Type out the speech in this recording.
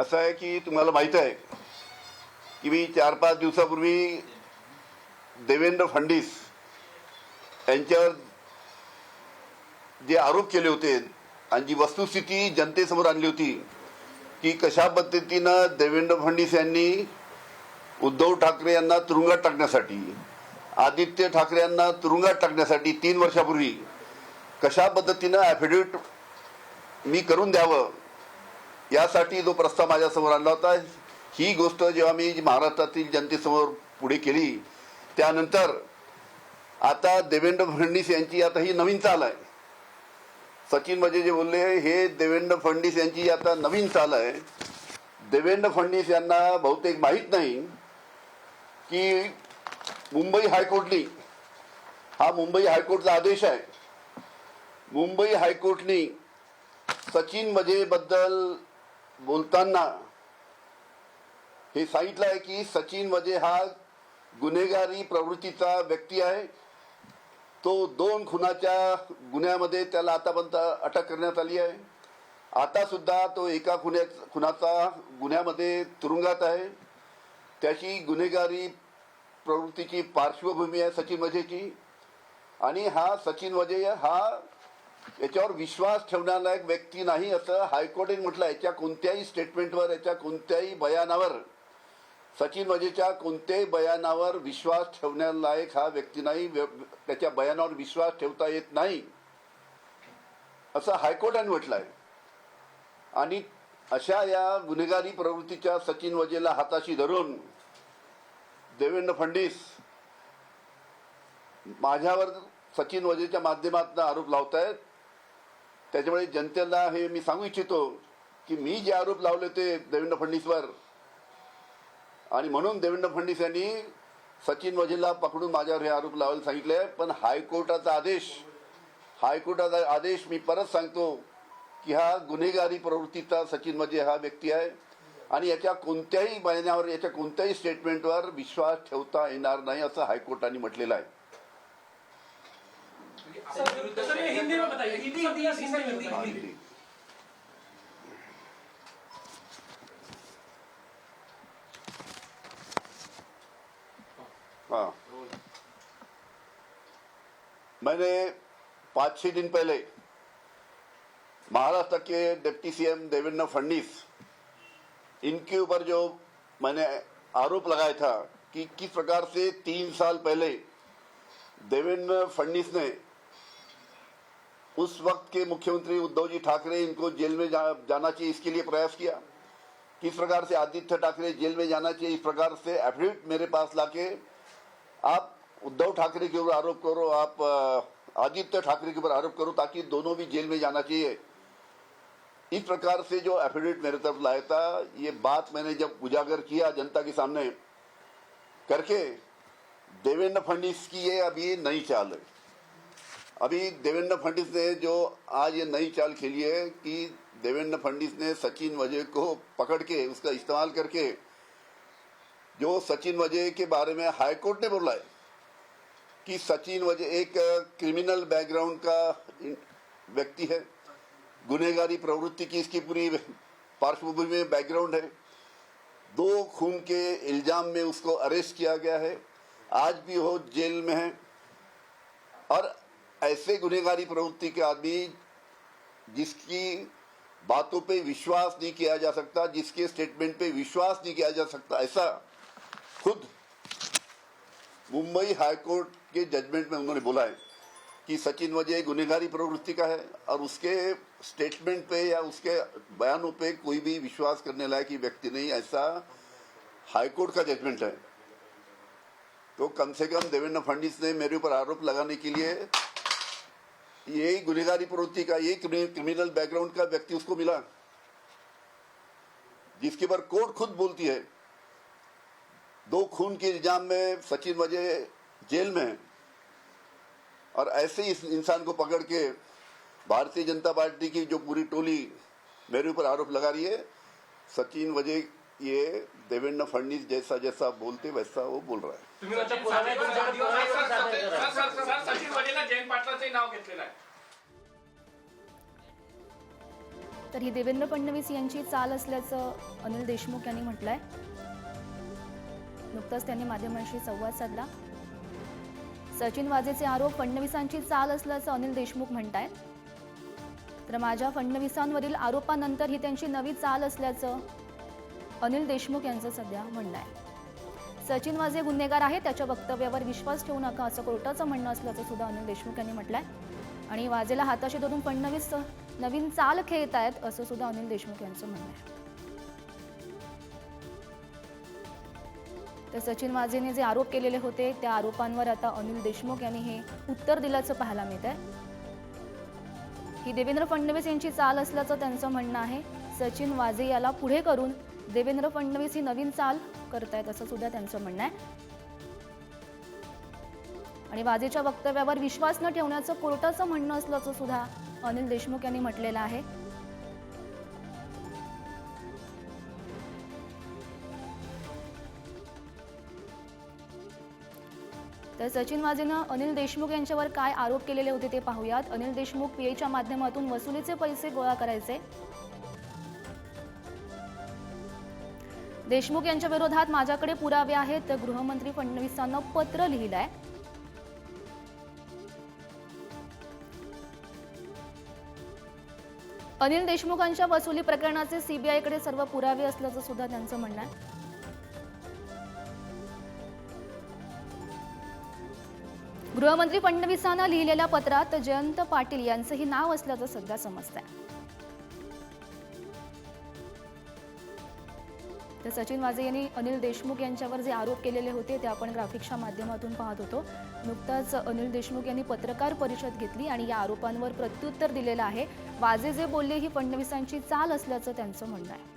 असं आहे की तुम्हाला माहीत आहे की मी चार पाच दिवसापूर्वी देवेंद्र फडणीस यांच्यावर जे आरोप केले होते आणि जी वस्तुस्थिती जनतेसमोर आणली होती की कशा पद्धतीनं देवेंद्र फडणवीस यांनी उद्धव ठाकरे यांना तुरुंगात टाकण्यासाठी आदित्य ठाकरे यांना तुरुंगात टाकण्यासाठी तीन वर्षापूर्वी कशा पद्धतीनं ॲफिडेविट मी करून द्यावं यासाठी जो प्रस्ताव माझ्यासमोर आणला होता ही गोष्ट जेव्हा मी महाराष्ट्रातील जनतेसमोर पुढे केली त्यानंतर आता देवेंद्र फडणवीस यांची आता ही नवीन चाल आहे. सचिन म्हणजे जे बोलले हे देवेंद्र फडणवीस यांची आता नवीन चाल आहे. देवेंद्र फडणवीस यांना बहुतेक माहीत नाही की मुंबई हायकोर्टनी हा मुंबई हायकोर्टचा आदेश आहे. मुंबई हायकोर्टनी सचिन मजेबद्दल बोलताना हे सांगितलं आहे की सचिनमध्ये हा गुन्हेगारी प्रवृत्तीचा व्यक्ती आहे. तो दोन खुनाच्या गुन्ह्यामध्ये त्याला आतापर्यंत अटक करण्यात आली आहे. आता सुद्धा तो एका खुन्या खुनाचा गुन्ह्यामध्ये तुरुंगात आहे. त्याची गुन्हेगारी प्रवृत्तीची पार्श्वभूमी आहे सचिन वजेची. आणि हा सचिन वजे हा याच्यावर विश्वास ठेवण्यालायक व्यक्ती नाही असं हायकोर्टाने म्हटलं याच्या कोणत्याही स्टेटमेंटवर याच्या कोणत्याही बयानावर. सचिन वजेच्या कोणत्याही बयानावर विश्वास ठेवण्यालायक हा व्यक्ती नाही. त्याच्या बयानावर विश्वास ठेवता येत नाही. असं हायकोर्टाने म्हटलं आहे आणि अशा या गुन्हेगारी प्रवृत्तीच्या सचिन वजेला हाताशी धरून देवेंद्र फडणवीस माझ्यावर सचिन वजेच्या माध्यमातून आरोप लावत आहेत त्याच्यामुळे जनतेला हे मी सांगू इच्छितो की मी जे आरोप लावले होते देवेंद्र फडणवीसवर. आणि म्हणून देवेंद्र फडणवीस यांनी सचिन वजेला पकडून माझ्यावर हे आरोप लावायला सांगितले. आहे पण हायकोर्टाचा आदेश हायकोर्टाचा आदेश मी परत सांगतो की हा गुन्हेगारी प्रवृत्तीचा सचिन वजे हा व्यक्ती आहे. आणि याच्या कोणत्याही महिन्यावर याच्या कोणत्याही स्टेटमेंटवर विश्वास ठेवता येणार नाही असं हायकोर्टाने म्हटलेलं आहे. सर सर, ये हिंदी में बताइए हिंदी हिंदी या हिंदी हिंदी हिंदी हिंदी। हाँ मैंने पाँच छह दिन पहले महाराष्ट्र के डिप्टी सीएम देवेंद्र फडणवीस इनके ऊपर जो मैंने आरोप लगाया था कि किस प्रकार से तीन साल पहले देवेंद्र फडणवीस ने उस वक्त के मुख्यमंत्री उद्धव जी ठाकरे इनको जेल में जा, जाना चाहिए इसके लिए प्रयास किया। किस प्रकार से आदित्य ठाकरे जेल में जाना चाहिए इस प्रकार से एफिडेविट मेरे पास लाके आप उद्धव ठाकरे के ऊपर आरोप करो आप आदित्य ठाकरे के ऊपर आरोप करो ताकि दोनों भी जेल में जाना चाहिए। इस प्रकार से जो एफिडेविट मेरे तरफ़ लाया था ये बात मैंने जब उजागर किया जनता के सामने करके देवेंद्र फडणवीस की ये अभी नई चाल है। अभी देवेंद्र फडणवीस ने जो आज ये नई चाल खेली है कि देवेंद्र फडणवीस ने सचिन वजय को पकड़ के उसका इस्तेमाल करके जो सचिन वजय के बारे में हाईकोर्ट ने बोला है कि सचिन वजय एक क्रिमिनल बैकग्राउंड का व्यक्ति है। गुनहगारी प्रवृत्ति की इसकी पूरी पार्श्वभूमि में बैकग्राउंड है। दो खून के इल्ज़ाम में उसको अरेस्ट किया गया है। आज भी वो जेल में है। और ऐसे गुनहगारी प्रवृत्ति के आदमी जिसकी बातों पे विश्वास नहीं किया जा सकता, जिसके स्टेटमेंट पे विश्वास नहीं किया जा सकता, ऐसा खुद मुंबई हाईकोर्ट के जजमेंट में उन्होंने बोला है कि सचिन वजह गुनहगारी प्रवृत्ति का है और उसके स्टेटमेंट पे या उसके बयानों पे कोई भी विश्वास करने लायक व्यक्ति नहीं, ऐसा हाईकोर्ट का जजमेंट है। तो कम से कम देवेंद्र फडणवीस ने मेरे ऊपर आरोप लगाने के लिए यही गुनहगारी प्रवृत्ति का, यही क्रिमिनल बैकग्राउंड का व्यक्ति उसको मिला। जिसके ऊपर कोर्ट खुद बोलती है। दो खून के इल्ज़ाम में, सचिन वजह जेल में। और ऐसे ही इस इंसान को पकड़ के भारतीय जनता पार्टी की जो पूरी टोली मेरे ऊपर आरोप लगा रही है, सचिन वजह ये देवेंद्र फडणवीस जैसा जैसा बोलते वैसा वो बोल रहा है। तर ही देवेंद्र फडणवीस यांची चाल असल्याचं अनिल देशमुख यांनी म्हटलंय. नुकताच त्यांनी माध्यमांशी संवाद साधला. सचिन वाजेचे आरोप फडणवीसांची चाल असल्याचं अनिल देशमुख म्हणतायत तर माझ्या फडणवीसांवरील आरोपानंतर ही त्यांची नवी चाल असल्याचं अनिल देशमुख यांचं सध्या म्हणणं आहे. सचिन वाझे गुन्हेगार आहे त्याच्या वक्तव्यावर विश्वास ठेवू नका असं कोर्टाचं म्हणणं असल्याचं सुद्धा अनिल देशमुख यांनी म्हटलंय. आणि वाझेला हाताशी धरून फडणवीस नवीन चाल खेळत आहेत असं सुद्धा अनिल देशमुख यांचं म्हणणं आहे. तर सचिन वाझेने जे आरोप केलेले होते त्या आरोपांवर आता अनिल देशमुख यांनी हे उत्तर दिल्याचं पाहायला मिळत आहे. ही देवेंद्र फडणवीस यांची चाल असल्याचं त्यांचं म्हणणं आहे. सचिन वाझे याला पुढे करून देवेंद्र फडणवीस ही नवीन चाल करतायत असं सुद्धा त्यांचं म्हणणं आहे. आणि वाजेच्या वक्तव्यावर विश्वास न ठेवण्याचं कोर्टाचं म्हणणं असल्याचं सुद्धा अनिल देशमुख यांनी म्हटलेलं आहे. तर सचिन वाजेनं अनिल देशमुख यांच्यावर काय आरोप केलेले होते ते पाहूयात. अनिल देशमुख पीएच्या माध्यमातून वसुलीचे पैसे गोळा करायचे. देशमुख यांच्या विरोधात माझ्याकडे पुरावे आहेत. तर गृहमंत्री फडणवीसांना पत्र लिहिलं आहे अनिल देशमुखांच्या वसुली प्रकरणाचे सीबीआयकडे सर्व पुरावे असल्याचं सुद्धा त्यांचं म्हणणं आहे. गृहमंत्री फडणवीसांना लिहिलेल्या पत्रात जयंत पाटील यांचंही नाव असल्याचं सध्या समजतंय. तर सचिन वाझे यांनी अनिल देशमुख यांच्यावर जे आरोप केलेले होते ते आपण ग्राफिक्सच्या माध्यमातून पाहत होतो. नुकताच अनिल देशमुख यांनी पत्रकार परिषद घेतली आणि या आरोपांवर प्रत्युत्तर दिलेलं आहे. वाझे जे बोलले ही फडणवीसांची चाल असल्याचं त्यांचं म्हणणं आहे.